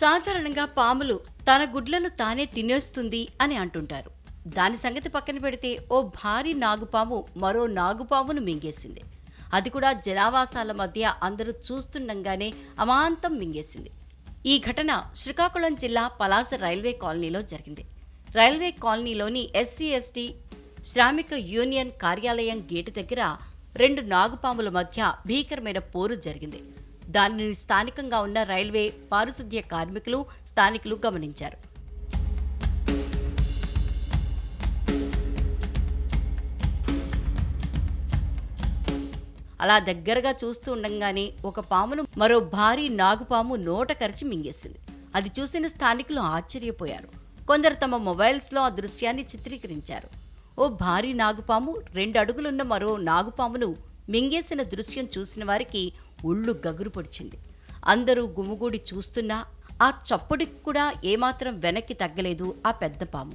సాధారణంగా పాములు తన గుడ్లను తానే తినేస్తుంది అని అంటుంటారు. దాని సంగతి పక్కన పెడితే ఓ భారీ నాగుపాము మరో నాగుపామును మింగేసింది. అది కూడా జనావాసాల మధ్య అందరూ చూస్తుండగానే అమాంతం మింగేసింది. ఈ ఘటన శ్రీకాకుళం జిల్లా పలాస రైల్వే కాలనీలో జరిగింది. రైల్వే కాలనీలోని ఎస్సీ ఎస్టీ శ్రామిక యూనియన్ కార్యాలయం గేటు దగ్గర రెండు నాగుపాముల మధ్య భీకరమైన పోరు జరిగింది. దానిని స్థానికంగా ఉన్న రైల్వే పారిశుద్ధ్య కార్మికులు స్థానికులు గమనించారు. అలా దగ్గరగా చూస్తూ ఉండంగానే ఒక పామును మరో భారీ నాగుపాము నోట కరిచి మింగేసింది. అది చూసిన స్థానికులు ఆశ్చర్యపోయారు. కొందరు తమ మొబైల్స్లో ఆ దృశ్యాన్ని చిత్రీకరించారు. ఓ భారీ నాగుపాము రెండు అడుగులున్న మరో నాగుపామును మింగేసిన దృశ్యం చూసిన వారికి ఒళ్ళు గగురు పొడిచింది. అందరూ గుమిగూడి చూస్తున్నా ఆ చప్పుడికి కూడా ఏమాత్రం వెనక్కి తగ్గలేదు ఆ పెద్ద పాము.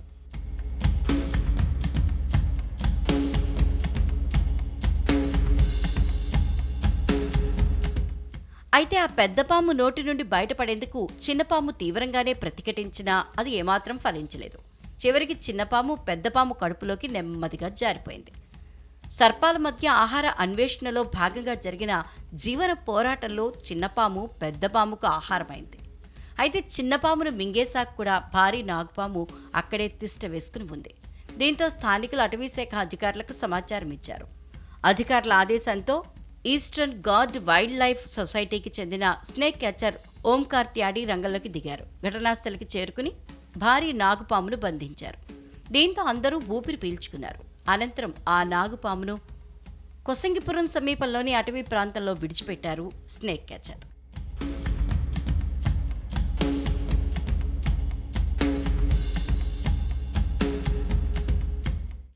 అయితే ఆ పెద్ద పాము నోటి నుండి బయటపడేందుకు చిన్నపాము తీవ్రంగానే ప్రతిఘటించినా అది ఏమాత్రం ఫలించలేదు. చివరికి చిన్నపాము పెద్దపాము కడుపులోకి నెమ్మదిగా జారిపోయింది. సర్పాల మధ్య ఆహార అన్వేషణలో భాగంగా జరిగిన జీవన పోరాటంలో చిన్నపాము పెద్దపాముకు ఆహారమైంది. అయితే చిన్నపామును మింగేశాక కూడా భారీ నాగుపాము అక్కడే తిష్ట వేసుకుని ఉంది. దీంతో స్థానికులు అటవీశాఖ అధికారులకు సమాచారం ఇచ్చారు. అధికారుల ఆదేశంతో ఈస్టర్న్ గార్డ్ వైల్డ్ లైఫ్ సొసైటీకి చెందిన స్నేక్ క్యాచర్ ఓంకార్ త్యాడి రంగంలోకి దిగారు. ఘటనాస్థలికి చేరుకుని భారీ నాగుపామును బంధించారు. దీంతో అందరూ ఊపిరి పీల్చుకున్నారు. అనంతరం ఆ నాగుపామును కొసంగిపురం సమీపంలోని అటవీ ప్రాంతంలో విడిచిపెట్టారు స్నేక్ క్యాచర్